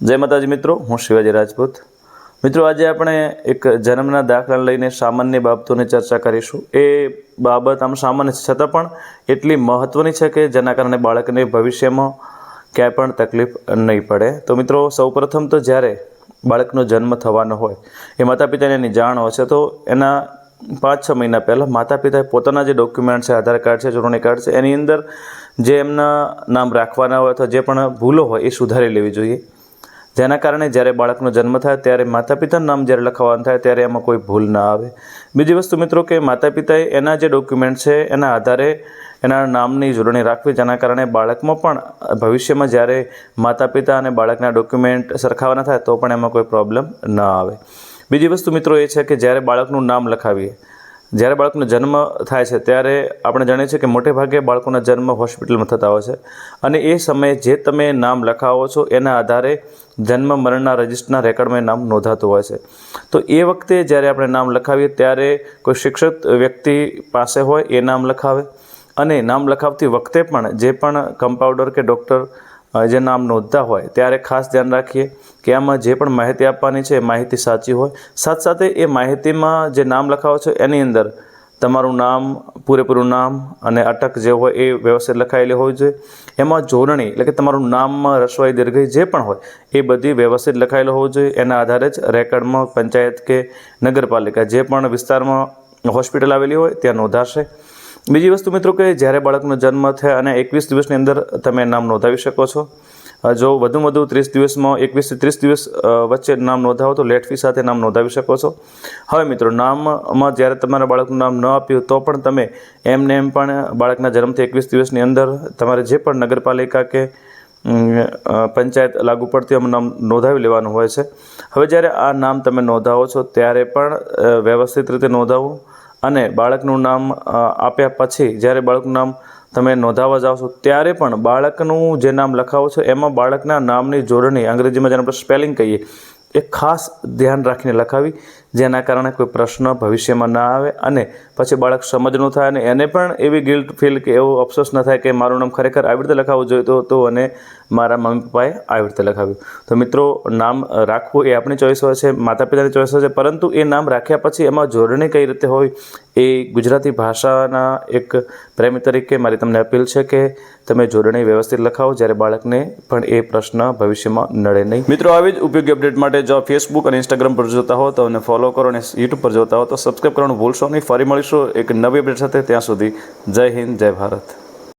જય માતાજી મિત્રો, હું શિવાજી રાજપૂત. મિત્રો, આજે આપણે એક જન્મના દાખલા લઈને સામાન્ય બાબતોની ચર્ચા કરીશું. એ બાબત આમ સામાન્ય છતાં પણ એટલી મહત્ત્વની છે કે જેના કારણે બાળકને ભવિષ્યમાં ક્યાંય પણ તકલીફ નહીં પડે. તો મિત્રો, સૌપ્રથમ તો જ્યારે બાળકનો જન્મ થવાનો હોય, એ માતા પિતાને એની જાણ હોય છે, તો એના પાંચ છ મહિના પહેલાં માતા પિતાએ પોતાના જે ડોક્યુમેન્ટ છે, આધાર કાર્ડ છે ચૂંટણી કાર્ડ છે, એની અંદર જે એમના નામ રાખવાના હોય અથવા જે પણ ભૂલો હોય એ સુધારી લેવી જોઈએ. જેના કારણે જ્યારે બાળકનો જન્મ થાય ત્યારે માતા પિતાનું નામ જ્યારે લખાવવાનું થાય ત્યારે એમાં કોઈ ભૂલ ના આવે. બીજી વસ્તુ મિત્રો કે માતા પિતાએ એના જે ડોક્યુમેન્ટ છે એના આધારે એના નામની જોડણી રાખવી, જેના કારણે બાળકમાં પણ ભવિષ્યમાં જ્યારે માતા પિતા અને બાળકના ડોક્યુમેન્ટ સરખાવાના થાય તો પણ એમાં કોઈ પ્રોબ્લેમ ન આવે. બીજી વસ્તુ મિત્રો એ છે કે જ્યારે બાળકનું નામ લખાવીએ જ્યારે બાળકનો જન્મ થાય છે ત્યારે આપણે જાણીએ છીએ કે મોટે ભાગે બાળકોના જન્મ હોસ્પિટલમાં થતા હોય છે. અને એ સમયે જે તમે નામ લખાવો છો, એના આધારે જન્મ મરણના રજિસ્ટરના રેકોર્ડમાં નામ નોંધાતું હોય છે. તો એ વખતે જ્યારે આપણે નામ લખાવીએ ત્યારે કોઈ શિક્ષિત વ્યક્તિ પાસે હોય એ નામ લખાવે. અને નામ લખાવતી વખતે પણ જે પણ કમ્પાઉન્ડર કે ડૉક્ટર જે નામ નોંધતા હોય, ત્યારે ખાસ ધ્યાન રાખીએ કે આમાં જે પણ માહિતી આપવાની છે, એ માહિતી સાચી હોય. સાથે સાથે એ માહિતીમાં જે નામ લખાવો છો, એની અંદર તમારું નામ, પૂરેપૂરું નામ અને અટક જે હોય, એ વ્યવસ્થિત લખાયેલી હોવી જોઈએ. એમાં જોડણી એટલે કે તમારું નામમાં રસવાઈ, દીર્ઘઈ જે પણ હોય, એ બધી વ્યવસ્થિત લખાયેલું હોવું જોઈએ. એના આધારે જ રેકર્ડમાં પંચાયત કે નગરપાલિકા જે પણ વિસ્તારમાં હોસ્પિટલ આવેલી હોય, ત્યાં નોંધાશે. બીજી વસ્તુ મિત્રો કે જ્યારે બાળકનો જન્મ થાય અને એકવીસ દિવસની અંદર તમે નામ નોંધાવી શકો છો. જો વધુમાં વધુ ત્રીસ દિવસમાં એકવીસથી ત્રીસ દિવસ વચ્ચે નામ નોંધાવો તો લેટ ફી સાથે નામ નોંધાવી શકો છો. હવે મિત્રો, નામમાં જ્યારે તમારા બાળકનું નામ ન આપ્યું તો પણ તમે એમને એમ પણ બાળકના જન્મથી એકવીસ દિવસની અંદર તમારે જે પણ નગરપાલિકા કે પંચાયત લાગુ પડતી અમે નામ નોંધાવી લેવાનું હોય છે. હવે જ્યારે આ નામ તમે નોંધાવો છો ત્યારે પણ વ્યવસ્થિત રીતે નોંધાવવું અને બાળકનું નામ આપ્યા પછી જ્યારે બાળકનું નામ તમે નોંધાવવા જાઓ ત્યારે પણ બાળકનું જે નામ લખાવો છો, એમાં બાળકના નામની જોડણી અંગ્રેજીમાં જેને આપણે સ્પેલિંગ કહીએ, એ ખાસ ધ્યાન રાખીને લખાવી. જેના કારણે કોઈ પ્રશ્ન ભવિષ્યમાં ના આવે અને પછી બાળક સમજનું થાય અને એને પણ એવી ગિલ્ટ ફીલ કે એવો અફસોસ ન થાય કે મારું નામ ખરેખર આવી રીતે લખાવવું જોઈતું હતું અને મારા મમ્મી પપ્પાએ આવી રીતે લખાવ્યું. તો મિત્રો, નામ રાખવું એ આપણી ચોઈસ હોય છે માતા પિતાની ચોઈસ હોય છે, પરંતુ એ નામ રાખ્યા પછી એમાં જોડણી કઈ રીતે હોય એ ગુજરાતી ભાષાના એક પ્રેમી તરીકે મારી તમને અપીલ છે કે તમે જોડણી વ્યવસ્થિત લખાવો જ્યારે બાળકને પણ એ પ્રશ્ન ભવિષ્યમાં નડે નહીં. મિત્રો, આવી જ ઉપયોગી અપડેટ માટે જો ફેસબુક અને ઇન્સ્ટાગ્રામ પર જોતા હો તો અમને ફોલો કરો અને યુટ્યુબ પર જોતા હો તો સબસ્ક્રાઈબ કરવાનું ભૂલશો નહીં. ફરી મળીશું એક નવી અપડેટ સાથે. ત્યાં સુધી જય હિન્દ, જય ભારત.